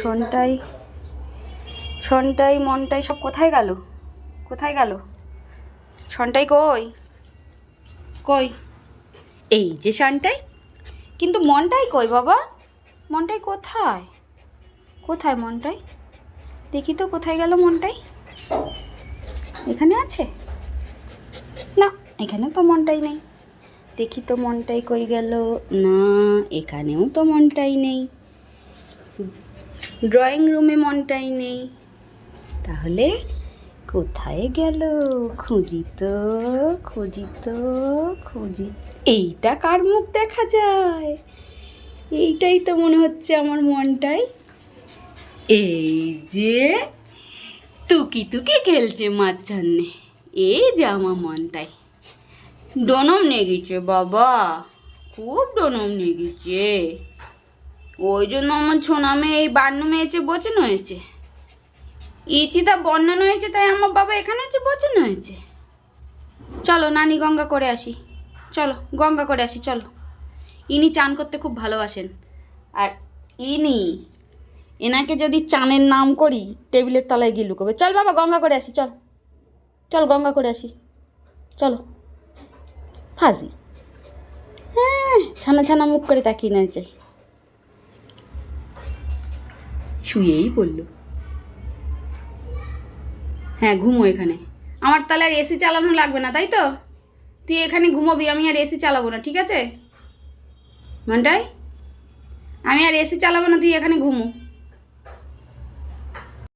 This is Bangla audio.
সনটাই সনটাই মনটাই সব কোথায় গেল? কোথায় গেল? সনটাই কই? কই? এই যে সনটাই কিন্তু মনটাই কই বাবা? মনটাই কোথায়? কোথায় মনটাই? দেখি তো কোথায় গেল মনটাই। এখানে আছে? না, এখানেও তো মনটাই নেই। দেখি তো মনটাই কই গেল? না, এখানেও তো মনটাই নেই। ড্রয়িং রুমে মনটাই নেই। তাহলে কোথায় গেল? খুঁজি তো, খুঁজি খুঁজি। এইটা কার মুখ দেখা যায়? এইটাই তো মনে হচ্ছে আমার মনটাই। এই যে তুকি তুকি খেলছে মাঝখানে এই যে আমার মনটাই। ডনম নেগেছে বাবা। খুব ডনম নেগেছে। ওই জন্য আমার ছোনামে এই বান্নমে এসে বচন হয়েছে। ইচিতা বন্যানো হয়েছে, তাই আমার বাবা এখানে এসে বচন হয়েছে। চলো, নানি গঙ্গা করে আসি। চলো, গঙ্গা করে আসি, চলো। ইনি চান করতে খুব ভালোবাসেন। আর ইনি, এনাকে যদি চানের নাম করি, টেবিলের তলায় গিয়ে লুকোবে। চল বাবা, গঙ্গা করে আসি, চল। চল, গঙ্গা করে আসি। চলো। ফাজি। হ্যাঁ ছানা ছানা মুখ করে তাকিয়ে নেছে শুয়েই পড়ল। হ্যাঁ ঘুমো এখানে। আমার তাহলে আর এসি চালানো লাগবে না, তাই তো? তুই এখানে ঘুমোবি, আমি আর এসি চালাবো না, ঠিক আছে? মানটাই আমি আর এসি চালাবো না, তুই এখানে ঘুমো।